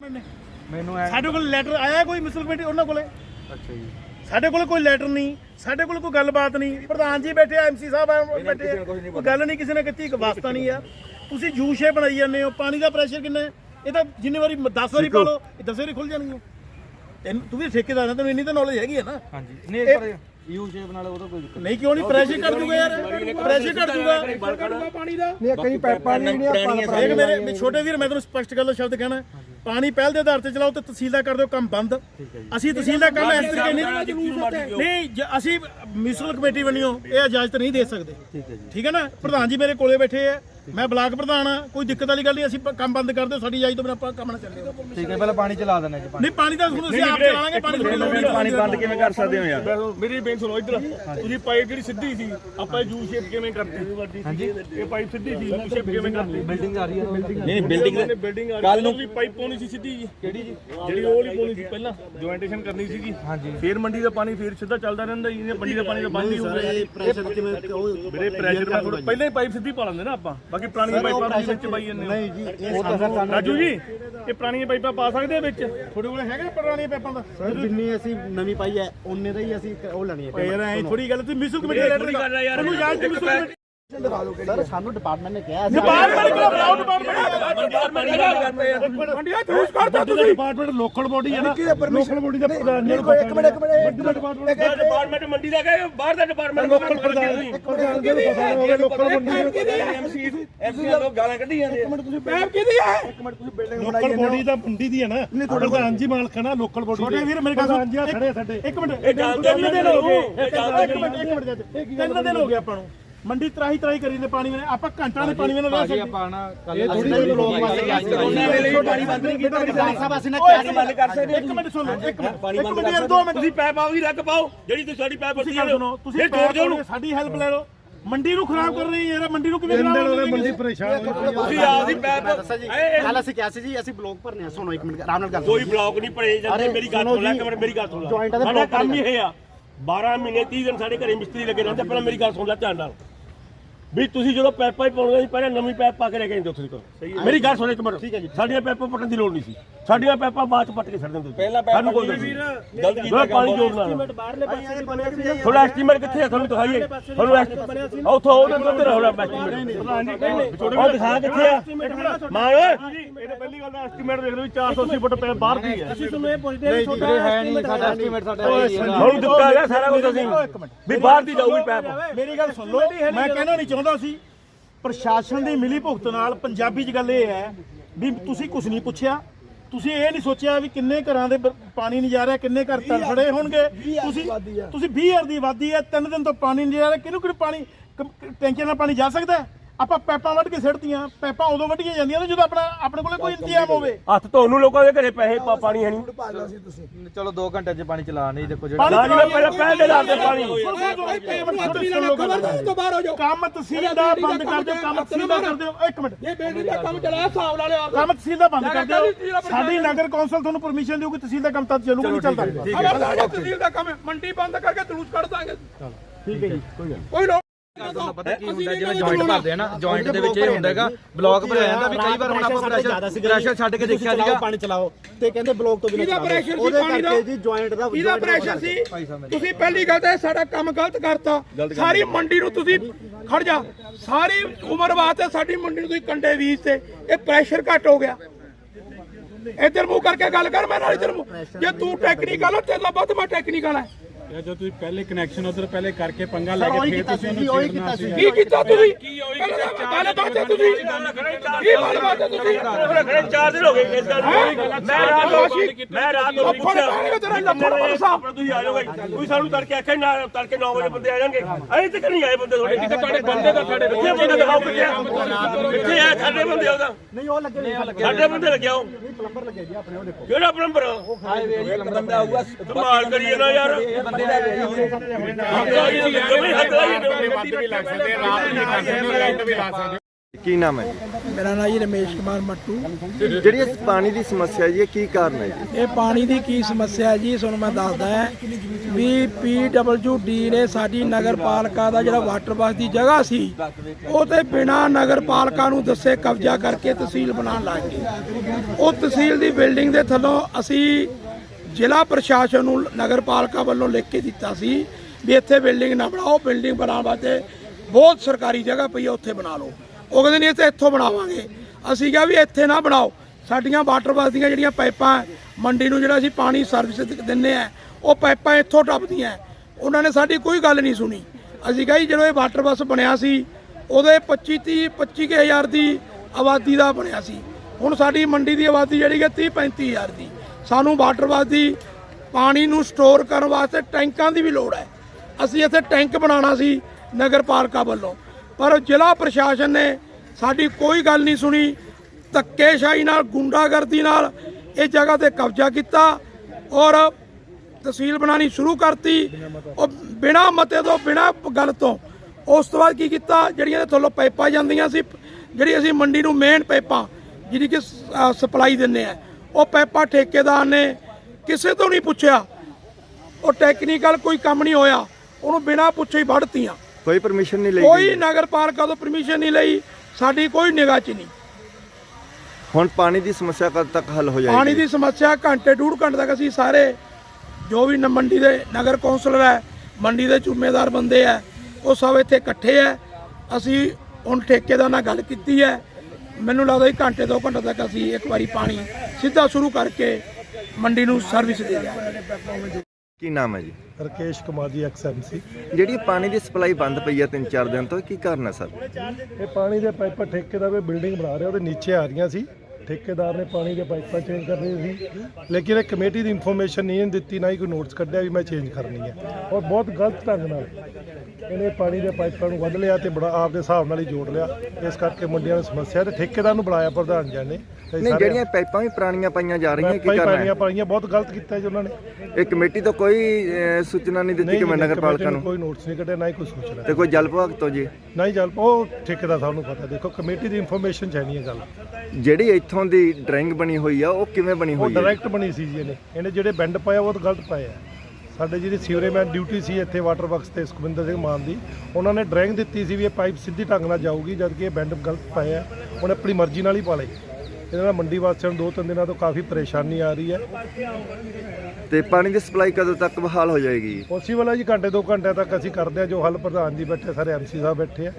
ਮੈਨੂੰ। ਸਾਡੇ ਕੋਲ ਲੈਟਰ ਆਇਆ ਕੋਈ ਮਿਸਲ ਕਮੇਟੀ ਉਹਨਾਂ ਕੋਲੇ? ਅੱਛਾ ਜੀ। ਸਾਡੇ ਕੋਲ ਕੋਈ ਲੈਟਰ ਨਹੀਂ ਸਾਡੇ ਕੋਲ ਕੋਈ ਗੱਲਬਾਤ ਨਹੀਂ। ਪ੍ਰਧਾਨ ਜੀ ਬੈਠੇ ਐਮਸੀ ਸਾਹਿਬ ਬੈਠੇ ਆ। ਕੋਈ ਗੱਲ ਨਹੀਂ ਕਿਸੇ ਨੇ ਕੀਤੀ ਇੱਕ ਵਾਸਤਾ ਨਹੀਂ ਆ। ਤੁਸੀਂ ਜੂ ਸ਼ੇ ਬਣਾਈ ਜਾਂਦੇ ਹੋ ਪਾਣੀ ਦਾ ਪ੍ਰੈਸ਼ਰ ਕਿੰਨਾ ਹੈ? ਇਹ ਤਾਂ ਜਿੰਨੀ ਵਾਰੀ 10 ਵਾਰੀ ਪਾ ਲਓ ਇਹ 10 ਵਾਰੀ ਖੁੱਲ ਜਾਣਗੀਆਂ। ਤੂੰ ਵੀ ਠੇਕੇਦਾਰ ਹੈ ਤੈਨੂੰ ਇੰਨੀ ਤਾਂ ਨੌਲੇਜ ਹੈਗੀ ਹੈ ਨਾ। ਹਾਂਜੀ। ਨਹੀਂ ਯੂ ਸ਼ੇਪ ਨਾਲ ਉਹਦਾ ਕੋਈ ਦਿੱਕਤ ਨਹੀਂ ਕਿਉਂ ਨਹੀਂ? ਪ੍ਰੈਸ਼ਰ ਕੱਢ ਦੂਗਾ ਯਾਰ। ਪ੍ਰੈਸ਼ਰ ਕੱਢ ਦੂਗਾ। ਨਹੀਂ ਕਈ ਪਾਈਪਾਂ ਨਹੀਂ ਜਿਹੜੀਆਂ ਦੇਖ ਮੇਰੇ ਛੋਟੇ ਵੀਰ ਮੈਂ ਤੁਹਾਨੂੰ ਸਪਸ਼ਟ ਗੱਲ ਸ਼ਬਦ ਕਹਿਣਾ। ਪਾਣੀ ਪਹਿਲ ਦੇ ਆਧਾਰ ਤੇ ਚਲਾਓ ਤੇ ਤਹਿਸੀਲ ਦਾ ਕਰ ਦਿਓ ਕੰਮ ਬੰਦ। ਅਸੀਂ ਤਹਿਸੀਲ ਦਾ ਕੰਮ ਇਸ ਤਰੀਕੇ ਨਹੀਂ ਨਹੀਂ ਅਸੀਂ ਮਿਊਨਿਸਪਲ ਕਮੇਟੀ ਬਣੀਓ ਇਹ ਇਜਾਜ਼ਤ ਨਹੀਂ ਦੇ ਸਕਦੇ। ਠੀਕ ਹੈ ਜੀ। ਠੀਕ ਹੈ ਨਾ? ਪ੍ਰਧਾਨ ਜੀ ਮੇਰੇ ਕੋਲੇ ਬੈਠੇ ਆ। ਮੈਂ ਬਲਾਕ ਪ੍ਰਧਾਨ ਆ ਕੋਈ ਦਿੱਕਤ ਵਾਲੀ ਗੱਲ ਨਹੀਂ ਅਸੀਂ ਕੰਮ ਬੰਦ ਕਰ ਦਿਓ ਸਾਡੀ ਇਜਾਜ਼ਤ ਤੋਂ ਬਿਨਾਂ ਆਪਾਂ ਕੰਮ ਨਾ ਚੱਲੇ ਠੀਕ ਹੈ ਪਹਿਲਾਂ ਪਾਣੀ ਚਲਾ ਦਿੰਦੇ ਜੀ ਪਾਣੀ। ਨਹੀਂ ਪਾਣੀ ਦਾ ਤੁਹਾਨੂੰ ਅਸੀਂ ਆਪ ਚਲਾਵਾਂਗੇ ਪਾਣੀ ਦੀ ਲੋੜ ਨਹੀਂ ਪਾਣੀ ਬੰਦ ਕਿਵੇਂ ਕਰ ਸਕਦੇ ਹੋ ਯਾਰ? ਮੇਰੀ ਬੇਨ ਸੁਣੋ ਇੱਧਰ। ਤੁਸੀਂ ਪਾਈਪ ਜਿਹੜੀ ਸਿੱਧੀ ਸੀ ਆਪਾਂ ਯੂ ਸ਼ੇਪ ਕਿਵੇਂ ਕਰਤੀ? ਹਾਂਜੀ। ਇਹ ਪਾਈਪ ਸਿੱਧੀ ਸੀ ਯੂ ਸ਼ੇਪ ਕਿਵੇਂ ਕਰਤੀ? ਬਿਲਡਿੰਗ ਆ ਰਹੀ ਹੈ। ਬਿਲਡਿੰਗ ਨਹੀਂ ਬਿਲਡਿੰਗ ਦੇ ਬਿਲਡਿੰਗ ਕੱਲ ਨੂੰ ਵੀ ਪਾਈਪ ਪਾਉਣੀ ਸੀ ਸਿੱਧੀ ਜੀ। ਕਿਹੜੀ ਜੀ? ਜਿਹੜੀ ਉਹ ਵਾਲੀ ਪਾਉਣੀ ਸੀ ਪਹਿਲਾਂ ਜੁਆਇੰਟੇਸ਼ਨ ਕਰਨੀ ਸੀਗੀ। ਹਾਂਜੀ। ਫੇਰ ਮੰਡੀ ਦਾ ਪਾਣੀ ਫੇਰ ਸਿੱਧਾ ਚੱਲਦਾ ਰਹਿੰਦਾ ਜੀ ਮੰਡੀ ਦਾ ਪਾਣੀ ਤਾਂ ਬੰਦ ਹੀ ਹੋ ਗਿਆ। ਪ੍ਰੈਸ਼ਰ ਕਿਵੇਂ ਵੀਰੇ ਪ੍ਰੈਸ਼ਰ ਦਾ ਥੋੜਾ ਪਹਿਲਾਂ ਹੀ ਪਾਈਪ ਸਿੱਧੀ ਪਾ ਲੈਂਦੇ ਨਾ ਆਪਾਂ। ਬਾਕੀ ਪੁਰਾਣੀਆਂ ਪਾਈਪਾਂ ਤੁਸੀਂ ਵਿੱਚ ਪਾਈ ਜਾਂਦੇ ਨਹੀਂ ਜੀ ਉਹ ਤਾਂ ਰਾਜੂ ਜੀ ਇਹ ਪੁਰਾਣੀਆਂ ਪਾਈਪਾਂ ਪਾ ਸਕਦੇ ਆ ਵਿੱਚ? ਤੁਹਾਡੇ ਕੋਲੇ ਹੈਗਾ ਪੁਰਾਣੀਆਂ ਪੈਪਾਂ ਦਾ ਸਰ ਜਿੰਨੀ ਅਸੀਂ ਨਵੀਂ ਪਾਈ ਹੈ ਉਹਨੇ ਦਾ ਹੀ ਅਸੀਂ ਉਹ ਲੈਣੀ ਹੈ ਯਾਰ ਐ ਥੋੜੀ ਗੱਲ ਤੁਸੀਂ ਮਿਊਨਿਸਪਲ ਕਮੇਟੀ ਦਾ ਲੈਟਰ ਤੁਹਾਨੂੰ ਇਜਾਜ਼ਤ ਨਹੀਂ ਮਿਊਨਿਸਪਲ ਕਮੇਟੀ ਸਰ ਸਾਨੂੰ ਡਿਪਾਰਟਮੈਂਟ ਨੇ ਕਿਹਾ ਡਿਪਾਰਟਮੈਂਟ ਕੋਲ ਬੁਲਾਓ ਡਿਪਾਰਟਮੈਂਟ ਮੰਡੀਆ ਚੂਸ ਕਰਦਾ ਤੁਸੀਂ। ਡਿਪਾਰਟਮੈਂਟ ਲੋਕਲ ਬੋਡੀ ਹੈ ਨਾ। ਲੋਕਲ ਬੋਡੀ ਦਾ ਪ੍ਰਧਾਨ ਜੀ ਇੱਕ ਮਿੰਟ ਇੱਕ ਮਿੰਟ ਡਿਪਾਰਟਮੈਂਟ ਮੰਡੀ ਦਾ ਕਹੇ ਬਾਹਰ ਦਾ ਡਿਪਾਰਟਮੈਂਟ ਲੋਕਲ ਪ੍ਰਧਾਨ ਪ੍ਰਧਾਨ ਜੀ ਲੋਕਲ ਬੋਡੀ ਐਮਸੀ ਐਮਸੀ ਲੋਕ ਗਾਲਾਂ ਕੱਢੀ ਜਾਂਦੇ ਆ? ਪੈਪ ਕਿਹਦੀ ਹੈ ਲੋਕਲ ਬੋਡੀ ਦਾ ਮੰਡੀ ਦੀ ਹੈ ਨਾ। ਪ੍ਰਧਾਨ ਜੀ ਮਾਲਕ ਹੈ ਨਾ ਲੋਕਲ ਬੋਡੀ ਛੋਟੇ ਵੀਰ ਮੇਰੇ ਕੋਲ ਪ੍ਰਧਾਨ ਜੀ ਖੜੇ ਸਾਡੇ। ਇੱਕ ਮਿੰਟ। ਇਹ ਗੱਲ ਤਾਂ ਤਿੰਨ ਦਿਨ ਹੋ ਗਏ। ਇੱਕ ਮਿੰਟ ਇੱਕ ਮਿੰਟ। ਤਿੰਨ ਦਿਨ ਹੋ ਗਏ ਆਪਾਂ ਨੂੰ। ਮੰਡੀ ਤਰਾਹੀ ਤਰਾਹੀ ਕਰੀ ਨੇ ਪਾਣੀ ਵੇਲੇ ਆਪਾਂ ਘੰਟਾ ਦੇ ਪਾਣੀ ਰਹਿ ਭਾਜੀ ਸਕਦੇ। ਆਪਾਂ ਨਾ ਕੱਲ ਇਹ ਥੋੜੀ ਜਿਹੀ ਲੋਕ ਵਾਸਤੇ ਉਹਨਾਂ ਵੇਲੇ ਹੀ ਪਾਣੀ ਬੰਦ ਨਹੀਂ ਕੀਤਾ ਸਭਾ ਅਸੀਂ ਨੇ ਓਏ ਕਿਹਾ ਇੱਕ ਸੀ ਮਿੰਟ ਇੱਕ ਮਿੰਟ ਸੁਣ ਲਓ ਇੱਕ ਮਿੰਟ ਇੱਕ ਮਿੰਟ ਯਾਰ ਦੋ ਮਿੰਟ। ਤੁਸੀਂ ਪੈਪ ਆਪ ਹੀ ਰੱਖ ਪਾਓ ਜਿਹੜੀ ਤੁਸੀਂ ਸਾਡੀ ਪੈਪ ਵਰਤੀ ਗੱਲ ਜਾਂਦੇ ਸੁਣੋ ਹੋ ਤੁਸੀਂ ਇਹ ਤੋੜ ਦਿਓ ਉਹਨੂੰ। ਸਾਡੀ ਹੈਲਪ ਲੈ ਲਓ। ਮੰਡੀ ਨੂੰ ਖਰਾਬ ਕਰ ਰਹੀ ਹੈ ਯਾਰ ਮੰਡੀ ਨੂੰ ਕਿਵੇਂ ਖਰਾਬ ਕਰ ਰਹੀ ਮੰਡੀ ਪਰੇਸ਼ਾਨ ਤੁਸੀਂ ਆਪ ਦੀ ਪੈਪ ਕੱਲ ਅਸੀਂ ਕਿਹਾ ਸੀ ਜੀ ਅਸੀਂ ਬਲੌਕ ਭਰਨੇ ਆ। ਸੁਣੋ ਇੱਕ ਮਿੰਟ ਆਰਾਮ ਨਾਲ ਗੱਲ ਕੋਈ ਬਲੌਕ ਨਹੀਂ ਭਰੇ ਜਾਂਦੇ ਮੇਰੀ ਗੱਲ ਸੁਣੋ ਲੈ ਇੱਕ ਮਿੰਟ ਮੇਰੀ ਗੱਲ ਸੁਣ ਲੈ। ਜੁਆਇੰਟਾਂ ਦੇ ਸਾਡਾ ਕੰਮ ਹੀ ਇਹ ਆ 12 ਮਹੀਨੇ 30 ਦਿਨ ਸਾਡੇ ਘਰੇ ਮਿਸਤਰੀ ਲੱਗੇ ਰਹਿੰਦੇ ਪਹਿਲਾਂ ਮੇਰੀ ਗੱਲ ਸੁਣ ਲੈ ਧਿਆਨ ਨਾਲ। ਵੀ ਤੁਸੀਂ ਜਦੋਂ ਪੈਪਾਂ ਹੀ ਪਾਉਣੀਆਂ ਸੀ ਪਹਿਲਾਂ ਨਵੀਂ ਪੈਪ ਪਾ ਕੇ ਲੈ ਕੇ ਜਾਂਦੇ ਉੱਥੇ ਕੋਲ ਮੇਰੀ ਗੱਲ ਸੁਣੋ ਮਿੰਟ। ਸਾਡੀਆਂ ਪੈਪਾਂ ਪੱਟਣ ਦੀ ਲੋੜ ਨਹੀਂ ਸੀ। ਸਾਡੀਆਂ ਪੈਪਾਂ ਬਾਅਦ ਚ ਪੱਟ ਕੇ ਛੱਡ ਦਿੰਦੇ ਪਹਿਲਾਂ ਪੈਪ ਕੋਈ ਗਲਤ ਕੀਤਾ ਪਾਣੀ ਜੋੜਨਾ। ਬਾਹਰਲੇ ਪਾਸੇ ਬਣਿਆ ਸੀ। ਥੋੜਾ ਐਸਟੀਮੇਟ ਕਿੱਥੇ ਆ? ਤੁਹਾਨੂੰ ਦਿਖਾਈਏ। ਤੁਹਾਨੂੰ ਐਸਟੀਮੇਟ ਉੱਥੋਂ ਉਹਦੇ ਤੋਂ ਤੇਰਾ ਹੋਣਾ ਐਸਟੀਮੇਟ ਉਹ ਦਿਖਾ ਕਿੱਥੇ ਆ? ਮਾਰ ਓਏ। ਇਹਦੇ ਪਹਿਲੀ ਗੱਲ ਦਾ ਐਸਟੀਮੇਟ ਦੇਖ ਲਓ ਵੀ 480 ਫੁੱਟ ਪੈ ਬਾਹਰ ਦੀ ਹੈ। ਅਸੀਂ ਤੁਹਾਨੂੰ ਇਹ ਪੁੱਛਦੇ ਹਾਂ ਵੀਰੇ ਹੈ ਨਹੀਂ ਸਾਡਾ ਐਸਟੀਮੇਟ ਸਾਡਾ ਹੈ ਹੀ ਹੈ ਹੁਣ ਦਿੱਤਾ ਗਿਆ ਸਾਰਾ ਕੁਝ ਅਸੀਂ। ਵੀ ਬਾਹਰ ਦੀ ਜਾਊਗੀ ਪੈਪ। ਮੇਰੀ ਗੱਲ ਸੁਣ। ਲਓ ਮੈਂ ਕਹਿਣਾ ਨਹੀਂ ਚਾਹੁੰਦਾ ਸੀ ਪ੍ਰਸ਼ਾਸਨ ਦੀ ਮਿਲੀ ਭੁਗਤ ਨਾਲ ਪੰਜਾਬੀ 'ਚ ਗੱਲ ਇਹ ਹੈ ਵੀ ਤੁਸੀਂ ਕੁਝ ਨਹੀਂ ਪੁੱਛਿਆ। ਤੁਸੀਂ ਇਹ ਨਹੀਂ ਸੋਚਿਆ ਵੀ ਕਿੰਨੇ ਘਰਾਂ ਦੇ ਪਾਣੀ ਨਹੀਂ ਜਾ ਰਿਹਾ ਕਿੰਨੇ ਘਰ ਤੜਫੜੇ ਹੋਣਗੇ। ਤੁਸੀਂ ਤੁਸੀਂ 20 ਹਜ਼ਾਰ ਦੀ ਆਬਾਦੀ ਹੈ ਤਿੰਨ ਦਿਨ ਤੋਂ ਪਾਣੀ ਨਹੀਂ ਜਾ ਰਿਹਾ ਕਿਹਨੂੰ ਕਿਹਨੂੰ ਪਾਣੀ ਟੈਂਕੀਆਂ ਨਾਲ ਪਾਣੀ ਜਾ ਸਕਦਾ ਹੈ? ਆਪਾਂ ਪੈਪਾਂ ਵੱਢ ਕੇ ਸਿੱਟਦੀਆਂ ਪੈਪਾਂ ਉਦੋਂ ਵੱਢੀਆਂ ਜਾਂਦੀਆਂ ਨੇ ਜਦੋਂ ਆਪਣਾ ਆਪਣੇ ਕੋਲੇ ਕੋਈ ਇੰਤਜ਼ਾਮ ਹੋਵੇ। ਹੱਥ ਤੁਹਾਨੂੰ ਲੋਕਾਂ ਦੇ ਘਰੇ ਪੈਸੇ ਪਾ- ਪਾਣੀ ਹੈ ਨਹੀਂ ਚਲੋ 2 ਘੰਟੇ 'ਚ ਪਾਣੀ ਚਲਾ ਨਹੀਂ ਦੇਖੋ ਜਿਹੜਾ ਪਾਣੀ ਨਾ ਜੀ ਮੈਂ ਪਹਿਲਾਂ ਪਹਿਲ ਦੇ ਦਾਰ ਤੇ ਪਾਣੀ। ਕੰਮ ਤਹਿਸੀਲ ਦਾ ਬੰਦ ਕਰ ਦਿਓ ਕੰਮ ਤਹਿਸੀਲ ਦਾ ਕਰ ਦਿਓ। ਇੱਕ ਮਿੰਟ। ਇਹ ਬੇਟੀ ਦਾ ਕੰਮ ਚਲਾ ਹਿਸਾਬ ਲਾ ਲਿਓ। ਕੰਮ ਤਹਿਸੀਲ ਦਾ ਬੰਦ ਕਰ ਦਿਓ। ਸਾਡੀ ਨਗਰ ਕੌਂਸਲ ਤੁਹਾਨੂੰ ਪਰਮਿਸ਼ਨ ਦਿਓਗੀ ਤਹਿਸੀਲ ਦਾ ਕੰਮ ਤਾਂ ਚੱਲੂਗਾ ਨਹੀਂ ਚੱਲਦਾ। ਤਹਿਸੀਲ ਦਾ ਕੰਮ ਹੈ ਮੰਡੀ ਬੰਦ ਕਰਕੇ ਜਲੂਸ ਕੱਢ ਦਾਂਗੇ। ਠੀਕ ਹੈ ਜੀ ਕੋਈ ਗੱਲ ਕੋਈ ਲੋਕ ਤੁਹਾਨੂੰ ਪਤਾ ਕੀ ਹੁੰਦਾ ਜਿਵੇਂ ਜੁਆਇੰਟ ਭਰਦੇ ਆ ਨਾ ਜੁਆਇੰਟ ਦੇ ਵਿੱਚ ਇਹ ਹੁੰਦਾ ਹੈਗਾ ਬਲੌਕ ਭਰਿਆ ਜਾਂਦਾ ਵੀ ਕਈ ਵਾਰ ਹੁਣ ਆਪਾਂ ਪ੍ਰੈਸ਼ਰ ਪ੍ਰੈਸ਼ਰ ਛੱਡ ਕੇ ਦੇਖਿਆ ਸੀਗਾ। ਪਾਣੀ ਚਲਾਓ ਤੇ ਕਹਿੰਦੇ ਬਲੌਕ ਤੋਂ ਬਿਨਾਂ ਕਿਹਦਾ ਚਲਾਓ। ਪ੍ਰੈਸ਼ਰ ਸੀ ਉਹਦੇ ਪਾਣੀ ਦਾ? ਕਰਕੇ ਜੀ ਜੁਆਇੰਟ ਦਾ ਕਿਹਦਾ joint ਦਾ ਪ੍ਰੈਸ਼ਰ ਸੀ। ਭਾਈ ਸਾਹਿਬ ਤੁਸੀਂ ਪਹਿਲੀ ਗੱਲ ਤਾਂ ਇਹ ਸਾਡਾ ਕੰਮ ਗਲਤ ਕਰਤਾ। ਸਾਰੀ ਮੰਡੀ ਨੂੰ ਤੁਸੀਂ ਖੜ ਜਾ। ਸਾਰੀ ਉਮਰ ਵਾਸਤੇ ਸਾਡੀ ਮੰਡੀ ਨੂੰ ਤੁਸੀਂ ਕੰਡੇ ਵੀਜ ਤੇ। ਇਹ ਪ੍ਰੈਸ਼ਰ ਘੱਟ ਹੋ ਗਿਆ। ਇੱਧਰ ਮੂੰਹ ਕਰਕੇ ਗੱਲ ਕਰ ਮੈਂ ਨਾਲ ਇੱਧਰ ਮੂੰਹ। ਜੇ ਤੂੰ ਟੈਕਨੀਕਲ ਹੋ ਤੇਰਾ ਵੱਧ ਮੈਂ ਟੈਕਨੀਕਲ ਹੈ ਜਦੋਂ ਤੁਸੀਂ ਪਹਿਲੇ ਕਨੈਕਸ਼ਨ ਉਧਰ ਪਹਿਲੇ ਕਰਕੇ ਪੰਗਾ ਲੈ ਕੇ ਫਿਰ ਤੁਸੀਂ ਸੀ ਜੀ, ਉਹੀ ਕੀਤਾ ਸੀ। ਕੀ ਕੀਤਾ ਤੁਸੀਂ? ਗੱਲ ਬਾਤ ਹੈ ਤੁਸੀਂ? ਕੀ ਗੱਲ ਬਾਤ ਹੈ ਤੁਸੀਂ? ਖੜੇ ਚਾਰ ਦਿਨ ਹੋ ਗਏ ਇਸ ਗੱਲ ਮੈਂ ਰਾਤ ਨੂੰ ਮੈਂ ਰਾਤ ਨੂੰ ਮਾਰੇਗਾ ਤੇਰਾ ਲੱਫੜ ਮਾਰ ਸਾਹਿਬ ਤੁਸੀਂ ਆ ਜਾਓਗੇ ਤੁਸੀਂ ਸਾਨੂੰ ਤੜਕੇ ਆਖਿਆ ਨਾ ਤੜਕੇ 9 ਵਜੇ ਬੰਦੇ ਆ ਜਾਣਗੇ। ਅਜੇ ਤੱਕ ਨਹੀਂ ਆਏ ਬੰਦੇ ਤੁਹਾਡੇ? ਕਿੱਥੇ ਤੁਹਾਡੇ ਬੰਦੇ ਦਾ ਸਾਡੇ ਕਿੱਥੇ ਬੰਦੇ ਦਿਖਾਓ ਕਿੱਥੇ ਆ? ਕਿੱਥੇ ਆ ਸਾਡੇ ਬੰਦੇ ਉਹਦਾ ਨਹੀਂ ਉਹ ਲੱਗੇ ਸਾਡੇ ਬੰਦੇ ਲੱਗਿਆ ਉਹ ਪਲੰਬਰ ਲੱਗੇ ਜੀ ਆਪਣੇ ਉਹ ਦੇਖੋ ਕਿਹੜਾ ਪਲੰਬਰ ਬੰਦਾ ਆਊਗਾ ਕਮਾਲ ਕਰੀਏ ਨਾ ਯਾਰ ਬੰਦੇ ਦਾ ਹੱਥ ਵੀ ਲੱਗ ਸਕਦੇ ਰਾਤ ਵੀ ਲੱਗ ਸਕਦੇ ਲਾਈਟ ਵੀ ਲਾ ਸਕਦੇ ਕੀ ਨਾਮ ਹੈ ਜੀ? ਮੇਰਾ ਨਾਮ ਜੀ ਰਮੇਸ਼ ਕੁਮਾਰ ਮੱਟੂ। ਜਿਹੜੀ ਇਸ ਪਾਣੀ ਦੀ ਸਮੱਸਿਆ ਜੀ ਇਹ ਕੀ ਕਾਰਨ ਹੈ ਜੀ? ਇਹ ਪਾਣੀ ਦੀ ਕੀ ਸਮੱਸਿਆ ਹੈ ਜੀ ਤੁਹਾਨੂੰ ਮੈਂ ਦੱਸਦਾ ਹਾਂ ਵੀ ਪੀਡਬਲਯੂਡੀ ਨੇ ਸਾਡੀ ਨਗਰਪਾਲਿਕਾ ਦਾ ਜਿਹੜਾ ਵਾਟਰ ਬਾਕਸ ਦੀ ਜਗ੍ਹਾ ਸੀ ਉਹ ਤੇ ਬਿਨਾ ਨਗਰਪਾਲਿਕਾ ਨੂੰ ਦੱਸੇ ਕਬਜ਼ਾ ਕਰਕੇ ਤਹਿਸੀਲ ਬਣਾਉਣ ਲੱਗ ਗਏ। ਉਹ ਤਹਿਸੀਲ ਦੀ ਬਿਲਡਿੰਗ ਦੇ ਥੱਲੋਂ ਅਸੀਂ ਜ਼ਿਲ੍ਹਾ ਪ੍ਰਸ਼ਾਸਨ ਨੂੰ ਨਗਰਪਾਲਿਕਾ ਵੱਲੋਂ ਲਿਖ ਕੇ ਦਿੱਤਾ ਸੀ ਵੀ ਇੱਥੇ ਬਿਲਡਿੰਗ ਨਾ ਬਣਾਓ ਬਿਲਡਿੰਗ ਬਣਾਉਣ ਵਾਸਤੇ ਬਹੁਤ ਸਰਕਾਰੀ ਜਗ੍ਹਾ ਪਈ ਹੈ ਉੱਥੇ ਬਣਾ ਲਓ। ਉਹ ਕਹਿੰਦੇ ਨਹੀਂ, ਇੱਥੇ ਇੱਥੋਂ ਬਣਾਵਾਂਗੇ। ਅਸੀਂ ਕਿਹਾ ਵੀ ਇੱਥੇ ਨਾ ਬਣਾਓ। ਸਾਡੀਆਂ ਵਾਟਰ ਬਾਕਸ ਦੀਆਂ ਜਿਹੜੀਆਂ ਪਾਈਪਾਂ ਮੰਡੀ ਨੂੰ ਜਿਹੜਾ ਅਸੀਂ ਪਾਣੀ ਸਰਵਿਸ ਦਿੰਨੇ ਆ, ਉਹ ਪਾਈਪਾਂ ਇੱਥੋਂ ਟੱਪਦੀਆਂ ਉਹਨਾਂ ਨੇ ਸਾਡੀ ਕੋਈ ਗੱਲ ਨਹੀਂ ਸੁਣੀ। ਅਸੀਂ ਕਿਹਾ ਜੀ, ਜਦੋਂ ਇਹ ਵਾਟਰ ਬੱਸ ਬਣਿਆ ਸੀ ਉਹਦੇ 25 30 25 ਕੁ ਹਜ਼ਾਰ ਦੀ ਆਬਾਦੀ ਦਾ ਬਣਿਆ ਸੀ। ਹੁਣ ਸਾਡੀ ਮੰਡੀ ਦੀ ਆਬਾਦੀ ਜਿਹੜੀ ਹੈ 30 35 ਹਜ਼ਾਰ ਦੀ। ਸਾਨੂੰ ਵਾਟਰ ਬੱਸ ਦੀ ਪਾਣੀ ਨੂੰ ਸਟੋਰ ਕਰਨ ਵਾਸਤੇ ਟੈਂਕਾਂ ਦੀ ਵੀ ਲੋੜ ਹੈ। ਅਸੀਂ ਇੱਥੇ ਟੈਂਕ ਬਣਾਉਣਾ ਸੀ ਨਗਰ ਪਾਲਿਕਾ ਵੱਲੋਂ। ਪਰ ਜ਼ਿਲ੍ਹਾ ਪ੍ਰਸ਼ਾਸਨ ਨੇ ਸਾਡੀ ਕੋਈ ਗੱਲ ਨਹੀਂ ਸੁਣੀ। ਧੱਕੇਸ਼ਾਹੀ ਨਾਲ, ਗੁੰਡਾਗਰਦੀ ਨਾਲ ਇਹ ਜਗ੍ਹਾ ਤੇ ਕਬਜ਼ਾ ਕੀਤਾ ਔਰ ਤਹਿਸੀਲ ਬਣਾਣੀ ਸ਼ੁਰੂ ਕਰਤੀ। ਉਹ ਬਿਨਾ ਮਤੇ ਤੋਂ, ਬਿਨਾ ਗੱਲ ਤੋਂ ਉਸ ਤੋਂ ਬਾਅਦ ਕੀ ਕੀਤਾ? ਜਿਹੜੀਆਂ ਦੇ ਥੱਲੋਂ ਪਾਈਪਾਂ ਜਾਂਦੀਆਂ ਸੀ, ਜਿਹੜੀ ਅਸੀਂ ਮੰਡੀ ਨੂੰ ਮੇਨ ਪਾਈਪਾਂ, ਜਿਹੜੀ ਕਿ ਸਪਲਾਈ ਦਿੰਨੇ ਆ, ਉਹ ਪਾਈਪਾਂ ਠੇਕੇਦਾਰ ਨੇ ਕਿਸੇ ਤੋਂ ਨਹੀਂ ਪੁੱਛਿਆ। ਉਹ ਟੈਕਨੀਕਲ ਕੋਈ ਕੰਮ ਨਹੀਂ ਹੋਇਆ। ਉਹਨੂੰ ਬਿਨਾ ਪੁੱਛੇ ਹੀ ਵੜਤੀਆਂ ਕੋਈ ਪਰਮਿਸ਼ਨ ਨਹੀਂ ਲਈ ਕੋਈ ਗਈ ਨਗਰਪਾਲਿਕਾ ਤੋਂ ਪਰਮਿਸ਼ਨ ਨਹੀਂ ਲਈ ਸਾਡੀ ਕੋਈ ਨਿਗਾਹ 'ਚ ਨਹੀਂ। ਹੁਣ ਪਾਣੀ ਦੀ ਸਮੱਸਿਆ ਕਦ ਤੱਕ ਹੱਲ ਹੋ ਜਾਏਗੀ? ਪਾਣੀ ਦੀ ਸਮੱਸਿਆ ਘੰਟੇ ਡੂਢ ਘੰਟੇ ਤੱਕ ਅਸੀਂ ਸਾਰੇ ਜੋ ਵੀ ਨ- ਮੰਡੀ ਦੇ ਨਗਰ ਕੌਂਸਲਰ ਹੈ ਮੰਡੀ ਦੇ ਜ਼ਿੰਮੇਦਾਰ ਬੰਦੇ ਹੈ ਉਹ ਸਭ ਇੱਥੇ ਇਕੱਠੇ ਹੈ। ਅਸੀਂ ਹੁਣ ਠੇਕੇਦਾਰ ਨਾਲ ਗੱਲ ਕੀਤੀ ਹੈ। ਮੈਨੂੰ ਲੱਗਦਾ ਕਿ ਘੰਟੇ ਦੋ ਘੰਟੇ ਤੱਕ ਅਸੀਂ ਇੱਕ ਵਾਰੀ ਪਾਣੀ ਸਿੱਧਾ ਸ਼ੁਰੂ ਕਰਕੇ ਮੰਡੀ ਨੂੰ ਸਰਵਿਸ ਦੇ ਦਿਆਂਗੇ। ਕੀ ਨਾਮ ਹੈ ਜੀ? ਰਕੇਸ਼ ਕੁਮਾਰ ਜੀ ਐਕਸਐਮਸੀ ਜਿਹੜੀ ਪਾਣੀ ਦੀ ਸਪਲਾਈ ਬੰਦ ਪਈ ਹੈ ਤਿੰਨ ਚਾਰ ਦਿਨ ਤੋਂ ਕੀ ਕਾਰਨ ਹੈ ਸਰ? ਇਹ ਪਾਣੀ ਦੇ ਪਾਈਪਾਂ ਠੇਕੇਦਾਰ ਵੀ ਬਿਲਡਿੰਗ ਬਣਾ ਰਿਹਾ ਉਹਦੇ ਨੀਚੇ ਆ ਰਹੀਆਂ ਸੀ। ਠੇਕੇਦਾਰ ਨੇ ਪਾਣੀ ਦੇ ਪਾਈਪਾਂ ਚੇਂਜ ਕਰਨੀਆਂ ਸੀ। ਲੇਕਿਨ ਇਹ ਕਮੇਟੀ ਦੀ ਇਨਫੋਰਮੇਸ਼ਨ ਨਹੀਂ ਦਿੱਤੀ ਨਾ ਹੀ ਕੋਈ ਨੋਟਿਸ ਕੱਢਿਆ ਵੀ ਮੈਂ ਚੇਂਜ ਕਰਨੀ ਹੈ। ਔਰ ਬਹੁਤ ਗਲਤ ਢੰਗ ਨਾਲ ਇਹਨੇ ਪਾਣੀ ਦੇ ਪਾਈਪਾਂ ਨੂੰ ਵੱਢ ਲਿਆ ਤੇ ਬੜਾ ਆਪ ਦੇ ਹਿਸਾਬ ਨਾਲ ਹੀ ਜੋੜ ਲਿਆ। ਇਸ ਕਰਕੇ ਮੁੰਡਿਆਂ ਨੂੰ ਸਮੱਸਿਆ ਤੇ ਠੇਕੇਦਾਰ ਨੂੰ ਬੁਲਾਇਆ ਪ੍ਰਧਾਨ ਜੀ ਨੇ। ਤੇ ਨਹੀਂ ਜਿਹੜੀਆਂ ਪਾਈਪਾਂ ਵੀ ਪੁਰਾਣੀਆਂ ਪਾਈਆਂ ਜਾ ਰਹੀਆਂ ਕੀ ਕਰਨਾ ਪਾਈਆਂ ਹੈ ਪਾਈਆਂ ਬਹੁਤ ਗਲਤ ਕੀਤਾ ਜੀ ਉਹਨਾਂ ਨੇ। ਇਹ ਕਮੇਟੀ ਤੋਂ ਕੋਈ ਅਹ, ਸੂਚਨਾ ਨਹੀਂ ਦਿੱਤੀ ਕਿ ਮੈਂ ਜੀ, ਨਗਰ ਪਾਲਿਕਾ ਕਮੇਟੀ ਨੂੰ? ਕੋਈ ਨੋਟਿਸ ਨਹੀਂ ਕੱਢਿਆ ਨਾ ਹੀ ਕੋਈ ਸੂਚਨਾ। ਤੇ ਕੋਈ ਜਲ ਵਿਭਾਗ ਤੋਂ ਜੀ? ਨਹੀਂ ਚੱਲ ਉਹ ਠੇਕੇਦਾਰ ਸਾਹਿਬ ਨੂੰ ਪਤਾ। ਦੇਖੋ ਕਮੇਟੀ ਦੀ ਇਨਫੋਰਮੇਸ਼ਨ ਚਾਹੀਦੀ ਹੈ ਗੱਲ। ਜਿਹੜੀ ਇੱਥੋਂ ਦੀ ਡਰਾਇੰਗ ਬਣੀ ਹੋਈ ਆ ਉਹ ਕਿਵੇਂ ਬਣੀ ਉਹ ਹੋਈ ਹੈ ਡਾਇਰੈਕਟ ਬਣੀ ਸੀ ਜੀ ਇਹਨੇ। ਇਹਨੇ ਜਿਹੜੇ ਬੈਂਡ ਪਾਇਆ ਉਹ ਤਾਂ ਗਲਤ ਪਾਇਆ ਸਾਡੇ ਜਿਹੜੀ ਸੀਵਰੇਮੈਨ ਡਿਊਟੀ ਸੀ ਇੱਥੇ ਵਾਟਰ ਵਰਕਸ ਤੇ ਸੁਖਵਿੰਦਰ ਸਿੰਘ ਮਾਨ ਦੀ ਉਹਨਾਂ ਨੇ ਡਰਾਇੰਗ ਦਿੱਤੀ ਸੀ ਵੀ ਇਹ ਪਾਈਪ ਸਿੱਧੀ ਢੰਗ ਨਾਲ ਜਾਊਗੀ ਜਦ ਕਿ ਇਹ ਬੈਂਡ ਗਲਤ ਪਾਇਆ ਉਹਨੇ ਆਪਣੀ ਮਰਜ਼ੀ ਨਾਲ ਹੀ ਪਾ ਲਈ ਇਹਦੇ ਨਾਲ ਮੰਡੀ ਵਾਸੀਆਂ ਨੂੰ ਦੋ ਤਿੰਨ ਦਿਨਾਂ ਤੋਂ ਕਾਫੀ ਪਰੇਸ਼ਾਨੀ ਆ ਰਹੀ ਹੈ। ਤੇ ਪਾਣੀ ਦੀ ਸਪਲਾਈ ਕਦੋਂ ਤੱਕ ਬਹਾਲ ਹੋ ਜਾਏਗੀ? ਪੋਸੀਬਲ ਹੈ ਜੀ ਘੰਟੇ ਦੋ ਘੰਟੇ ਤੱਕ ਅਸੀਂ ਕਰਦੇ ਹਾਂ ਜੋ ਹੱਲ ਪ੍ਰਧਾਨ ਜੀ ਬੈਠੇ ਸਾਰੇ ਐਮਸੀ ਸਾਹਿਬ ਬੈਠੇ ਆ।